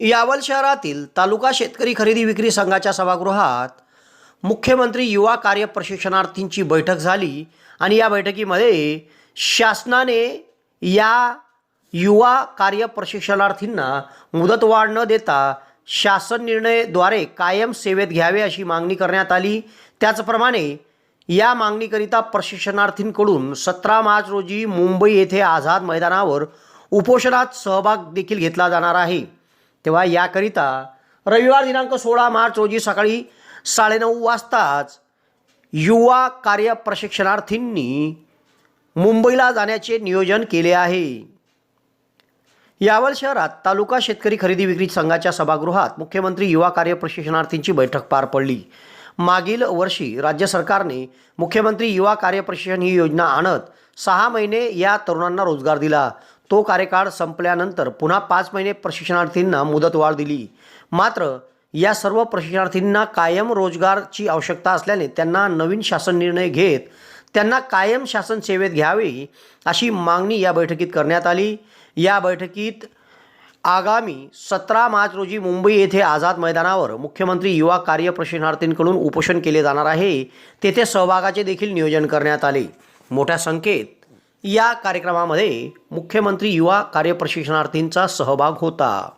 यावल शहरातील तालुका शेतकरी खरेदी विक्री संघाच्या सभागृहात मुख्यमंत्री युवा कार्य प्रशिक्षणार्थींची बैठक झाली आणि या बैठकीमध्ये शासनाने या युवा कार्य प्रशिक्षणार्थींना मुदतवाढ न देता शासन निर्णयद्वारे कायम सेवेत घ्यावे अशी मागणी करण्यात आली. त्याचप्रमाणे या मागणीकरिता प्रशिक्षणार्थींकडून सतरा मार्च रोजी मुंबई येथे आझाद मैदानावर उपोषणात सहभाग देखील घेतला जाणार आहे. तेव्हा याकरिता रविवार दिनांक सोळा मार्च रोजी सकाळी साडेनऊ वाजताच युवा कार्य प्रशिक्षणार्थींनी मुंबईला जाण्याचे नियोजन केले आहे. यावल शहरात तालुका शेतकरी खरेदी विक्री संघाच्या सभागृहात मुख्यमंत्री युवा कार्य प्रशिक्षणार्थींची बैठक पार पडली. मागील वर्षी राज्य सरकारने मुख्यमंत्री युवा कार्य प्रशिक्षण ही योजना आणत सहा महिने या तरुणांना रोजगार दिला. तो कार्यकाळ संपल्यानंतर पुन्हा पाच महिने प्रशिक्षणार्थींना मुदतवाढ दिली. मात्र या सर्व प्रशिक्षणार्थींना कायम रोजगारची आवश्यकता असल्याने त्यांना नवीन शासन निर्णय घेत त्यांना कायम शासन सेवेत घ्यावे अशी मागणी या बैठकीत करण्यात आली. या बैठकीत आगामी सतरा मार्च रोजी मुंबई येथे आझाद मैदानावर मुख्यमंत्री युवा कार्य प्रशिक्षणार्थींकडून उपोषण केले जाणार आहे. तेथे सहभागाचे देखील नियोजन करण्यात आले. मोठ्या संख्येत या कार्यक्रमामध्ये मुख्यमंत्री युवा कार्यप्रशिक्षणार्थींचा सहभाग होता.